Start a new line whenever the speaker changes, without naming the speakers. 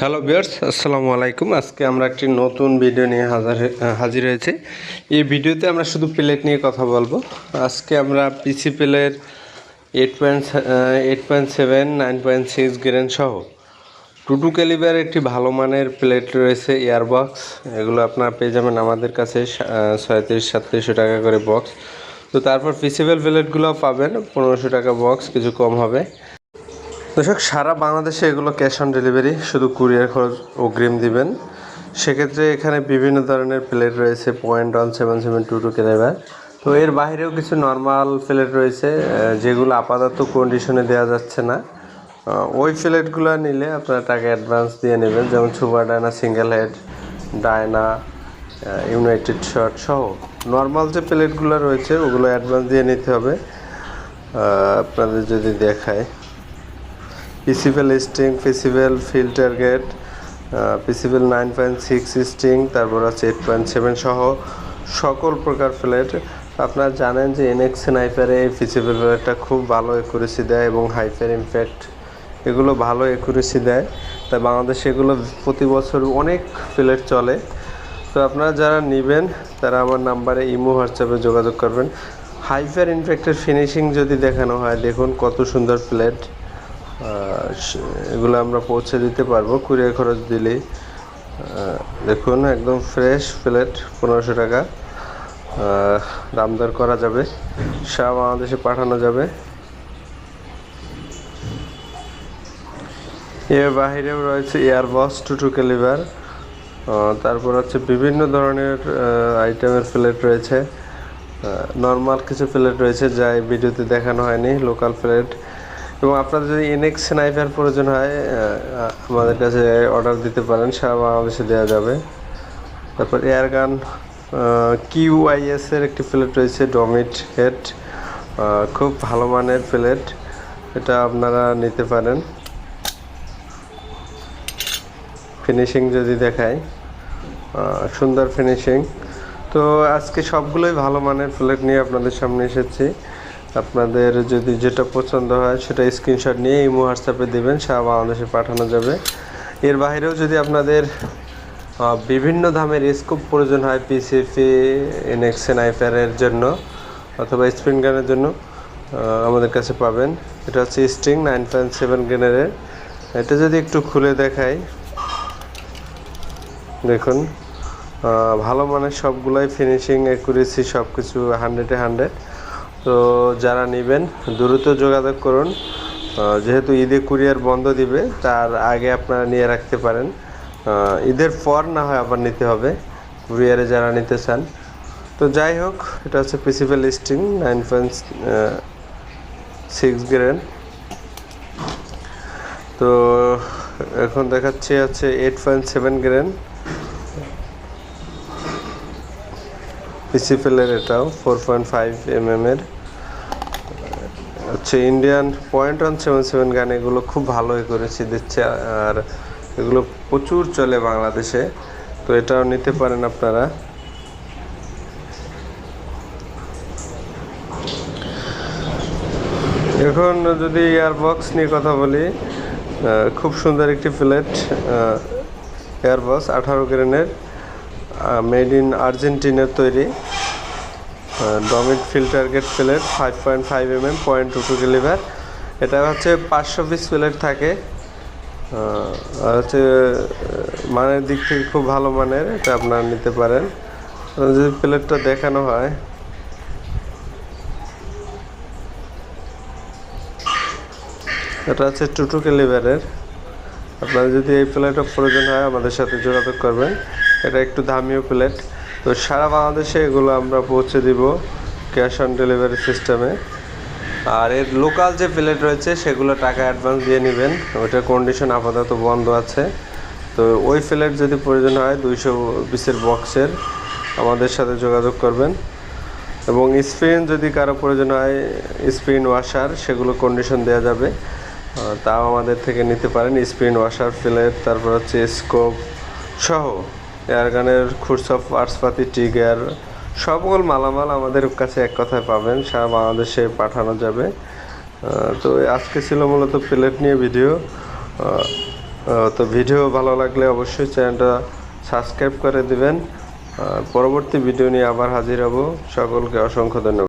Hello বিয়ার্স আসসালামু আলাইকুম। আজকে আমরা একটি নতুন ভিডিও নিয়ে হাজার হাজির হয়েছি। এই ভিডিওতে আমরা শুধু প্লেট নিয়ে কথা বলব। আজকে আমরা PC প্লের eight point eight point seven nine point six grain সহ টুটু ক্যালিবার একটি ভালো মানের প্লেট রয়েছে ইয়ারবক্স এগুলো আপনারা পেয়ে যাবেন আমাদের কাছে ছয়ত্রিশ, সাতত্রিশশো টাকা করে বক্স তো তারপর ফিসিবল প্লেটগুলো পাবেন, পনেরোশো টাকা বক্স কিছু কম হবে। দর্শক, সারা বাংলাদেশে এগুলো ক্যাশ অন ডেলিভারি শুধু কুরিয়ার খরচ অগ্রিম দিবেন। সেক্ষেত্রে এখানে বিভিন্ন ধরনের প্লেট রয়েছে point one seven seven two two calibre তো এর বাইরেও কিছু নর্মাল প্লেট রয়েছে যেগুলো আপাতত কন্ডিশনে দেওয়া যাচ্ছে না। ওই প্লেটগুলো নিলে আপনারা টাকা অ্যাডভান্স দিয়ে নেবেন, যেমন super Diana single head Diana united shot সহ। নর্মাল যে প্লেটগুলো রয়েছে, ওগুলো অ্যাডভান্স দিয়ে নিতে হবে। আপনাদের যদি দেখায়। পিসিবেল স্টিং পিসিবেল ফিল্টার গেট পিসিবেল নাইন পয়েন্ট সিক্স স্টিং তারপর আছে এইট পয়েন্ট সেভেন সহ সকল প্রকার প্লেট আপনারা জানেন যে এনএক্স নাইফারে এই পিসিবেল প্লেটটা খুব ভালো একুরেসি দেয় এবং হাইফার ইমপ্যাক্ট এগুলো ভালো একুরেসি দেয়। তাই বাংলাদেশে এগুলো প্রতি বছর অনেক প্লেট চলে। তো আপনারা যারা নেবেন, তারা আমার নাম্বারে ইমো হোয়াটসঅ্যাপে যোগাযোগ করবেন। হাইফার ইনফ্যাক্টের ফিনিশিং যদি দেখানো হয়, দেখুন কত সুন্দর স- এগুলো আমরা পৌঁছে দিতে পারব। কুড়িয়ে খরচ দিলেই। দেখুন একদম ফ্রেশ প্লেট পনেরোশো টাকা। আহ, দাম দর করা যাবে। সারা বাংলাদেশে পাঠানো যাবে। এর বাহিরেও রয়েছে এয়ারবক্স টুটু ক্যালিভার তারপর হচ্ছে বিভিন্ন ধরনের আইটেমের প্লেট রয়েছে। নর্মাল কিছু প্লেট রয়েছে যা এই ভিডিওতে দেখানো হয়নি। Local plate. এবং আপনার যদি এনএক্স নাইফার প্রয়োজন হয় আমাদের কাছে অর্ডার দিতে পারেন সারা বাংলাদেশে দেওয়া যাবে। তারপর এয়ারগান কিউআইএস এর একটি প্লেট রয়েছে ডমিট হেড খুব ভালো মানের প্লেট এটা আপনারা নিতে পারেন। ফিনিশিং যদি দেখায় সুন্দর ফিনিশিং তো আজকে সবগুলোই ভালো মানের প্লেট নিয়ে আপনাদের সামনে এসেছি। আপনাদের যদি যেটা পছন্দ হয় সেটা স্ক্রিনশট নিয়ে ইমো হোয়াটসঅ্যাপে দেবেন, সারা বাংলাদেশে পাঠানো যাবে। এর বাইরেও যদি আপনাদের বিভিন্ন দামের স্কোপ প্রয়োজন হয় পিসিপি এনএক্সএন আইফারের জন্য অথবা স্প্রিন গানের জন্য আমাদের কাছে পাবেন। এটা হচ্ছে স্ট্রিং নাইন পয়েন্ট সেভেন গ্রেনেডের এটা যদি একটু খুলে দেখাই, দেখুন ভালো মানের সবগুলাই ফিনিশিং অ্যাকুরেসি সব কিছু হান্ড্রেডে হান্ড্রেড তো যারা নেবেন, দ্রুত যোগাযোগ করুন। যেহেতু ঈদে কুরিয়ার বন্ধ দিবে, তার আগে আপনারা নিয়ে রাখতে পারেন। ঈদের পর না হয় আবার নিতে হবে, কুরিয়ারে যারা নিতে চান। তো যাই হোক, এটা হচ্ছে principal listing nine point six grade তো এখন দেখাচ্ছে হচ্ছে এইট পয়েন্ট সেভেন গ্রেন পিসিফেলের এটাও four point five M M এর। হচ্ছে Indian point one seven seven gun এগুলো খুব ভালোই করেছি, দিচ্ছে, আর এগুলো প্রচুর চলে বাংলাদেশে। তো এটাও নিতে পারেন আপনারা। এখন যদি এয়ারবক্স নিয়ে কথা বলি খুব সুন্দর একটি প্লেট এয়ারবক্স আঠারো গ্রেনের মেড ইন আর্জেন্টিনার তৈরি ডমিট filter gate plate five point five M M point two two deliver এটা হচ্ছে পাঁচশো পিস প্লেট থাকে। আর হচ্ছে মানের দিক থেকে খুব ভালো মানের, এটা আপনারা নিতে পারেন। যদি প্লেটটা দেখানো হয়। এটা হচ্ছে টুটু ক্যালিভারের আপনার যদি এই প্লেটটা প্রয়োজন হয়, আমাদের সাথে যোগাযোগ করবেন। এটা একটু দামিও প্লেট। তো সারা বাংলাদেশে এগুলো আমরা পৌঁছে দিব ক্যাশ অন ডেলিভারি সিস্টেমে। আর এর লোকাল যে প্লেট রয়েছে, সেগুলো টাকা অ্যাডভান্স দিয়ে নেবেন। ওইটার কন্ডিশন আপাতত বন্ধ আছে। তো ওই প্লেট যদি প্রয়োজন হয়, দুইশো বিশের বক্সের, আমাদের সাথে যোগাযোগ করবেন। এবং স্পিন যদি কারও প্রয়োজন হয় স্পিন ওয়াশার সেগুলো কন্ডিশন দেওয়া যাবে। তাও আমাদের থেকে নিতে পারেন। স্পিন ওয়াশার প্লেট তারপর হচ্ছে স্কোপ সহ। এয়ারগানের খুরসফ পার্টসপাতি টিগার, সকল মালামাল আমাদের কাছে এক কথায় পাবেন, সারা বাংলাদেশে পাঠানো যাবে। তো আজকে ছিল মূলত প্লেট নিয়ে ভিডিও। তো ভিডিও ভালো লাগলে অবশ্যই চ্যানেলটা সাবস্ক্রাইব করে দিবেন। পরবর্তী ভিডিও নিয়ে আবার হাজির হব। সকলকে অসংখ্য ধন্যবাদ।